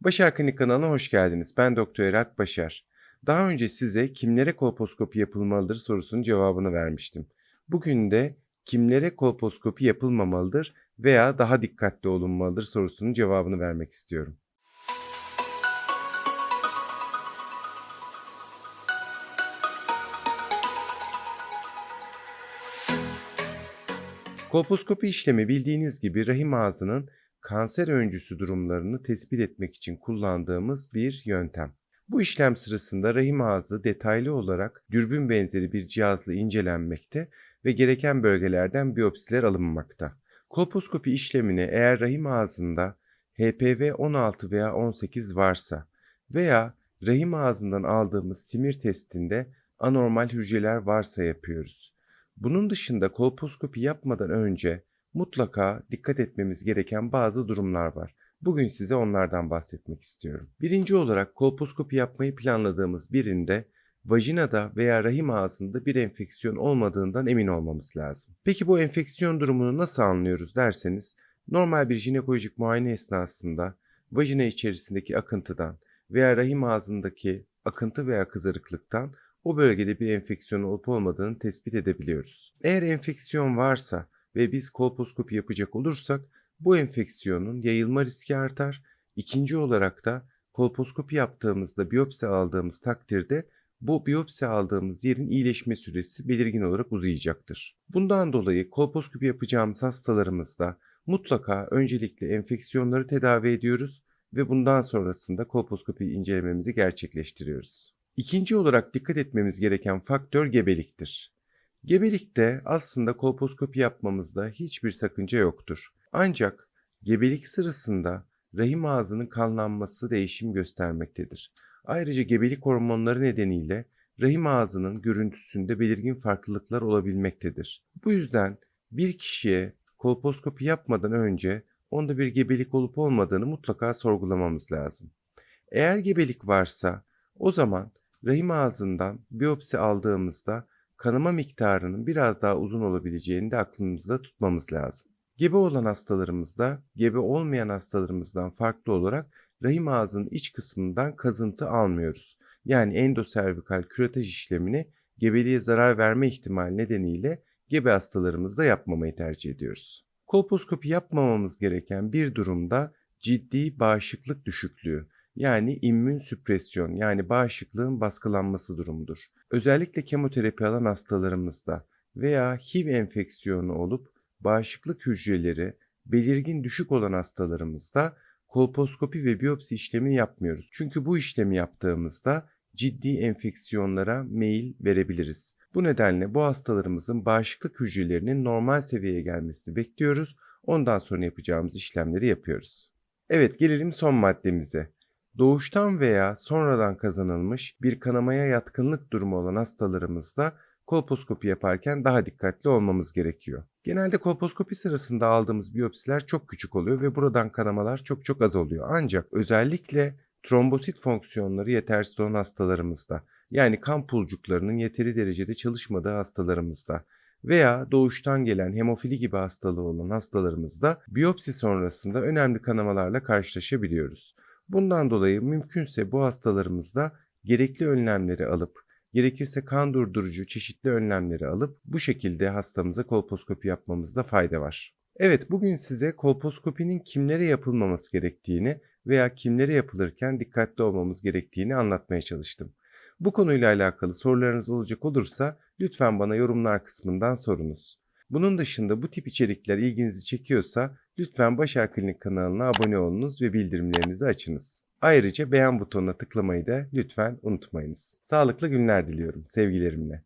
Başar Klinik kanalına hoş geldiniz. Ben Doktor Erat Başar. Daha önce size kimlere kolposkopi yapılmalıdır sorusunun cevabını vermiştim. Bugün de kimlere kolposkopi yapılmamalıdır veya daha dikkatli olunmalıdır sorusunun cevabını vermek istiyorum. Kolposkopi işlemi bildiğiniz gibi rahim ağzının kanser öncüsü durumlarını tespit etmek için kullandığımız bir yöntem. Bu işlem sırasında rahim ağzı detaylı olarak dürbün benzeri bir cihazla incelenmekte ve gereken bölgelerden biyopsiler alınmakta. Kolposkopi işlemine eğer rahim ağzında HPV 16 veya 18 varsa veya rahim ağzından aldığımız simir testinde anormal hücreler varsa yapıyoruz. Bunun dışında kolposkopi yapmadan önce mutlaka dikkat etmemiz gereken bazı durumlar var. Bugün size onlardan bahsetmek istiyorum. Birinci olarak kolposkopi yapmayı planladığımız birinde vajinada veya rahim ağzında bir enfeksiyon olmadığından emin olmamız lazım. Peki bu enfeksiyon durumunu nasıl anlıyoruz derseniz normal bir jinekolojik muayene esnasında vajina içerisindeki akıntıdan veya rahim ağzındaki akıntı veya kızarıklıktan o bölgede bir enfeksiyon olup olmadığını tespit edebiliyoruz. Eğer enfeksiyon varsa ve biz kolposkopi yapacak olursak bu enfeksiyonun yayılma riski artar. İkinci olarak da kolposkopi yaptığımızda biyopsi aldığımız takdirde bu biyopsi aldığımız yerin iyileşme süresi belirgin olarak uzayacaktır. Bundan dolayı kolposkopi yapacağımız hastalarımızda mutlaka öncelikle enfeksiyonları tedavi ediyoruz ve bundan sonrasında kolposkopi incelememizi gerçekleştiriyoruz. İkinci olarak dikkat etmemiz gereken faktör gebeliktir. Gebelikte aslında kolposkopi yapmamızda hiçbir sakınca yoktur. Ancak gebelik sırasında rahim ağzının kanlanması değişim göstermektedir. Ayrıca gebelik hormonları nedeniyle rahim ağzının görüntüsünde belirgin farklılıklar olabilmektedir. Bu yüzden bir kişiye kolposkopi yapmadan önce onda bir gebelik olup olmadığını mutlaka sorgulamamız lazım. Eğer gebelik varsa o zaman rahim ağzından biyopsi aldığımızda kanama miktarının biraz daha uzun olabileceğini de aklımızda tutmamız lazım. Gebe olan hastalarımızda gebe olmayan hastalarımızdan farklı olarak rahim ağzının iç kısmından kazıntı almıyoruz. Yani endoservikal küretaj işlemini gebeliğe zarar verme ihtimali nedeniyle gebe hastalarımızda yapmamayı tercih ediyoruz. Kolposkopi yapmamamız gereken bir durumda ciddi bağışıklık düşüklüğü yani immün süpresyon yani bağışıklığın baskılanması durumudur. Özellikle kemoterapi alan hastalarımızda veya HIV enfeksiyonu olup bağışıklık hücreleri belirgin düşük olan hastalarımızda kolposkopi ve biyopsi işlemi yapmıyoruz. Çünkü bu işlemi yaptığımızda ciddi enfeksiyonlara meyil verebiliriz. Bu nedenle bu hastalarımızın bağışıklık hücrelerinin normal seviyeye gelmesini bekliyoruz. Ondan sonra yapacağımız işlemleri yapıyoruz. Evet gelelim son maddemize. Doğuştan veya sonradan kazanılmış bir kanamaya yatkınlık durumu olan hastalarımızda kolposkopi yaparken daha dikkatli olmamız gerekiyor. Genelde kolposkopi sırasında aldığımız biyopsiler çok küçük oluyor ve buradan kanamalar çok çok az oluyor. Ancak özellikle trombosit fonksiyonları yetersiz olan hastalarımızda yani kan pulcuklarının yeteri derecede çalışmadığı hastalarımızda veya doğuştan gelen hemofili gibi hastalığı olan hastalarımızda biyopsi sonrasında önemli kanamalarla karşılaşabiliyoruz. Bundan dolayı mümkünse bu hastalarımızda gerekli önlemleri alıp gerekirse kan durdurucu çeşitli önlemleri alıp bu şekilde hastamıza kolposkopi yapmamızda fayda var. Evet bugün size kolposkopinin kimlere yapılmaması gerektiğini veya kimlere yapılırken dikkatli olmamız gerektiğini anlatmaya çalıştım. Bu konuyla alakalı sorularınız olacak olursa lütfen bana yorumlar kısmından sorunuz. Bunun dışında bu tip içerikler ilginizi çekiyorsa lütfen Başar Klinik kanalına abone olunuz ve bildirimlerinizi açınız. Ayrıca beğen butonuna tıklamayı da lütfen unutmayınız. Sağlıklı günler diliyorum sevgilerimle.